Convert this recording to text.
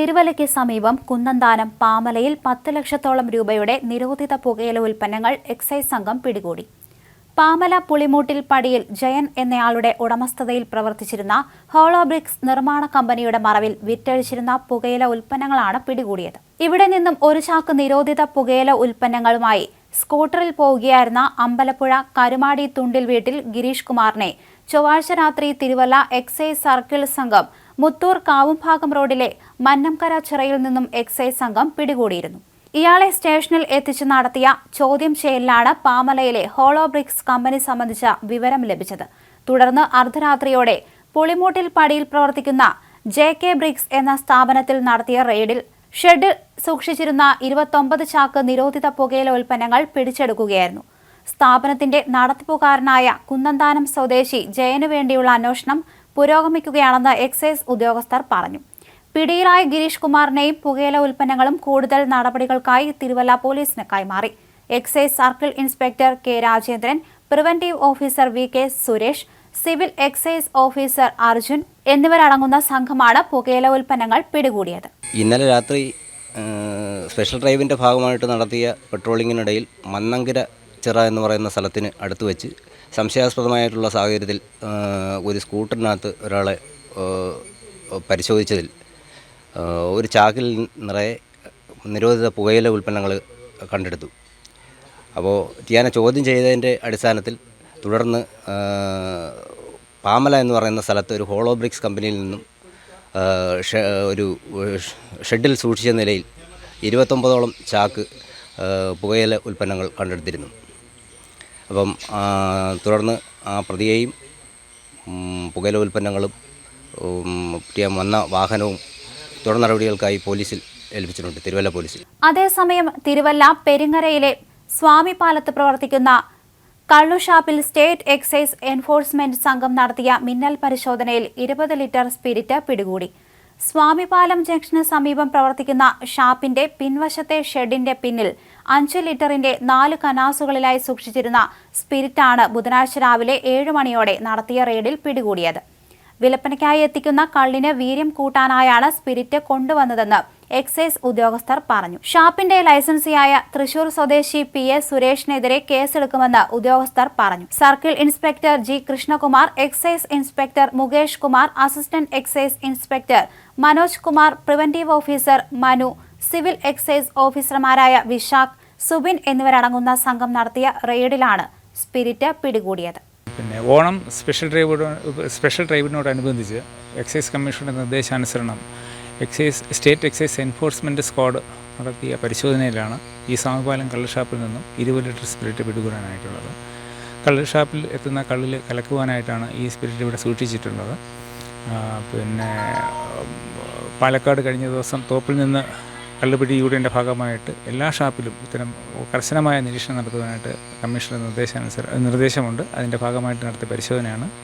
തിരുവല്ലയ്ക്ക് സമീപം കുന്നന്താനം പാമലയിൽ പത്ത് ലക്ഷത്തോളം രൂപയുടെ നിരോധിത പുകയില ഉൽപ്പന്നങ്ങൾ എക്സൈസ് സംഘം പിടികൂടി. പാമല പുളിമൂട്ടിൽ പടിയിൽ ജയൻ എന്നയാളുടെ ഉടമസ്ഥതയിൽ പ്രവർത്തിച്ചിരുന്ന ഹോളോബ്രിക്സ് നിർമ്മാണ കമ്പനിയുടെ മറവിൽ വിറ്റഴിച്ചിരുന്ന പുകയില ഉൽപ്പന്നങ്ങളാണ് പിടികൂടിയത്. ഇവിടെ നിന്നും ഒരു ചാക്ക് നിരോധിത പുകയില ഉൽപ്പന്നങ്ങളുമായി സ്കൂട്ടറിൽ പോവുകയായിരുന്ന അമ്പലപ്പുഴ കരുമാടി തുണ്ടിൽ വീട്ടിൽ ഗിരീഷ് കുമാറിനെ ചൊവ്വാഴ്ച രാത്രി തിരുവല്ല എക്സൈസ് സർക്കിൾ സംഘം മുത്തൂർ കാവുംഭാഗം റോഡിലെ മന്നംകര ചിറയിൽ നിന്നും എക്സൈസ് സംഘം പിടികൂടിയിരുന്നു. ഇയാളെ സ്റ്റേഷനിൽ എത്തിച്ച് നടത്തിയ ചോദ്യം ചെയ്യലിലാണ് പാമലയിലെ ഹോളോ ബ്രിക്സ് കമ്പനി സംബന്ധിച്ച വിവരം ലഭിച്ചത്. തുടർന്ന് അർദ്ധരാത്രിയോടെ പുളിമൂട്ടിൽ പടിയിൽ പ്രവർത്തിക്കുന്ന ജെ കെ ബ്രിക്സ് എന്ന സ്ഥാപനത്തിൽ നടത്തിയ റെയ്ഡിൽ ഷെഡ് സൂക്ഷിച്ചിരുന്ന ഇരുപത്തൊമ്പത് ചാക്ക് നിരോധിത പുകയില ഉൽപ്പന്നങ്ങൾ പിടിച്ചെടുക്കുകയായിരുന്നു. സ്ഥാപനത്തിന്റെ നടത്തിപ്പുകാരനായ കുന്നന്താനം സ്വദേശി ജയനു വേണ്ടിയുള്ള അന്വേഷണം പുരോഗമിക്കുകയാണെന്ന് എക്സൈസ് ഉദ്യോഗസ്ഥർ പറഞ്ഞു. പിടിയിലായ ഗിരീഷ് കുമാറിനെയും പുകയില ഉൽപ്പന്നങ്ങളും കൂടുതൽ നടപടികൾക്കായി തിരുവല്ല പോലീസിന് കൈമാറി. Excise circle inspector K Rajendran preventive officer V K Suresh civil excise officer Arjun എന്നിവരടങ്ങുന്ന സംഘമാണ് പുകയില ഉൽപ്പന്നങ്ങൾ പിടികൂടിയത്. ഇന്നലെ രാത്രി സ്പെഷ്യൽ ഡ്രൈവിന്റെ ഭാഗമായിട്ട് നടത്തിയ പെട്രോളിങ്ങിനിടയിൽ മന്നങ്കര ചിറ എന്ന് പറയുന്ന സ്ഥലത്തിന് അടുത്ത് വെച്ച് സംശയാസ്പദമായിട്ടുള്ള സാഹചര്യത്തിൽ ഒരു സ്കൂട്ടറിനകത്ത് ഒരാളെ പരിശോധിച്ചതിൽ ഒരു ചാക്കിൽ നിറയെ നിരോധിത പുകയില ഉൽപ്പന്നങ്ങൾ കണ്ടെടുത്തു. അപ്പോൾ ടിയാനെ ചോദ്യം ചെയ്തതിന്റെ അടിസ്ഥാനത്തിൽ തുടർന്ന് പാമല എന്ന് പറയുന്ന സ്ഥലത്ത് ഒരു ഹോളോ ബ്രിക്സ് കമ്പനിയിൽ നിന്നും ഒരു ഷെഡിൽ സൂക്ഷിച്ച നിലയിൽ ഇരുപത്തൊമ്പതോളം ചാക്ക് പുകയില ഉൽപ്പന്നങ്ങൾ കണ്ടെടുത്തിരുന്നു. അപ്പം തുടർന്ന് ആ പ്രതിയെയും പുകയില ഉൽപ്പന്നങ്ങളും വന്ന വാഹനവും തുടർ നടപടികൾക്കായി പോലീസിൽ ഏൽപ്പിച്ചിട്ടുണ്ട് തിരുവല്ല പോലീസിൽ. അതേസമയം തിരുവല്ല പെരിങ്ങരയിലെ സ്വാമിപാലത്ത് പ്രവർത്തിക്കുന്ന കള്ളുഷാപ്പിൽ സ്റ്റേറ്റ് എക്സൈസ് എൻഫോഴ്സ്മെന്റ് സംഘം നടത്തിയ മിന്നൽ പരിശോധനയിൽ ഇരുപത് ലിറ്റർ സ്പിരിറ്റ് പിടികൂടി. സ്വാമിപാലം ജംഗ്ഷന് സമീപം പ്രവർത്തിക്കുന്ന ഷാപ്പിന്റെ പിൻവശത്തെ ഷെഡിന്റെ പിന്നിൽ അഞ്ച് ലിറ്ററിന്റെ നാല് കനാസുകളിലായി സൂക്ഷിച്ചിരുന്ന സ്പിരിറ്റാണ് ബുധനാഴ്ച രാവിലെ ഏഴ് മണിയോടെ നടത്തിയ റെയ്ഡിൽ പിടികൂടിയത്. വിൽപ്പനയ്ക്കായി എത്തിക്കുന്ന കള്ളിന് വീര്യം കൂട്ടാനായാണ് സ്പിരിറ്റ് കൊണ്ടുവന്നതെന്ന് എക്സൈസ് ഉദ്യോഗസ്ഥർ പറഞ്ഞു. ഷാപ്പിന്റെ ലൈസൻസിയായ തൃശൂർ സ്വദേശി പി എസ് സുരേഷിനെതിരെ കേസെടുക്കുമെന്ന് ഉദ്യോഗസ്ഥർ പറഞ്ഞു. Circle inspector G Krishnakumar excise inspector Mukesh Kumar assistant excise inspector Manoj Kumar preventive officer Manu civil excise ഓഫീസർമാരായ വിശാഖ് സുബിൻ എന്നിവരടങ്ങുന്ന സംഘം നടത്തിയ റെയ്ഡിലാണ് സ്പിരിറ്റ് പിടികൂടിയത്. പിന്നെ ഓണം സ്പെഷ്യൽ ഡ്രൈവോട് സ്പെഷ്യൽ ഡ്രൈവിനോടനുബന്ധിച്ച് എക്സൈസ് കമ്മീഷന്റെ നിർദ്ദേശാനുസരണം excise state excise enforcement squad നടത്തിയ പരിശോധനയിലാണ് ഈ സമപാലം കള്ളുഷാപ്പിൽ നിന്നും ഇരുപത് ലിറ്റർ സ്പിരിറ്റ് പിടികൂടാനായിട്ടുള്ളത്. കള്ളുഷാപ്പിൽ എത്തുന്ന കള്ളിൽ കലക്കുവാനായിട്ടാണ് ഈ സ്പിരിറ്റ് ഇവിടെ സൂക്ഷിച്ചിട്ടുള്ളത്. പിന്നെ പാലക്കാട് കഴിഞ്ഞ ദിവസം തോപ്പിൽ നിന്ന് കള്ളുപിടി യൂണിയന്റെ ഭാഗമായിട്ട് എല്ലാ ഷാപ്പിലും ഇത്തരം കർശനമായ നിരീക്ഷണം നടത്തുവാനായിട്ട് കമ്മീഷണർ നിർദ്ദേശാനുസരണം നിർദ്ദേശമുണ്ട്. അതിന്റെ ഭാഗമായിട്ട് നടത്തിയ പരിശോധനയാണ്.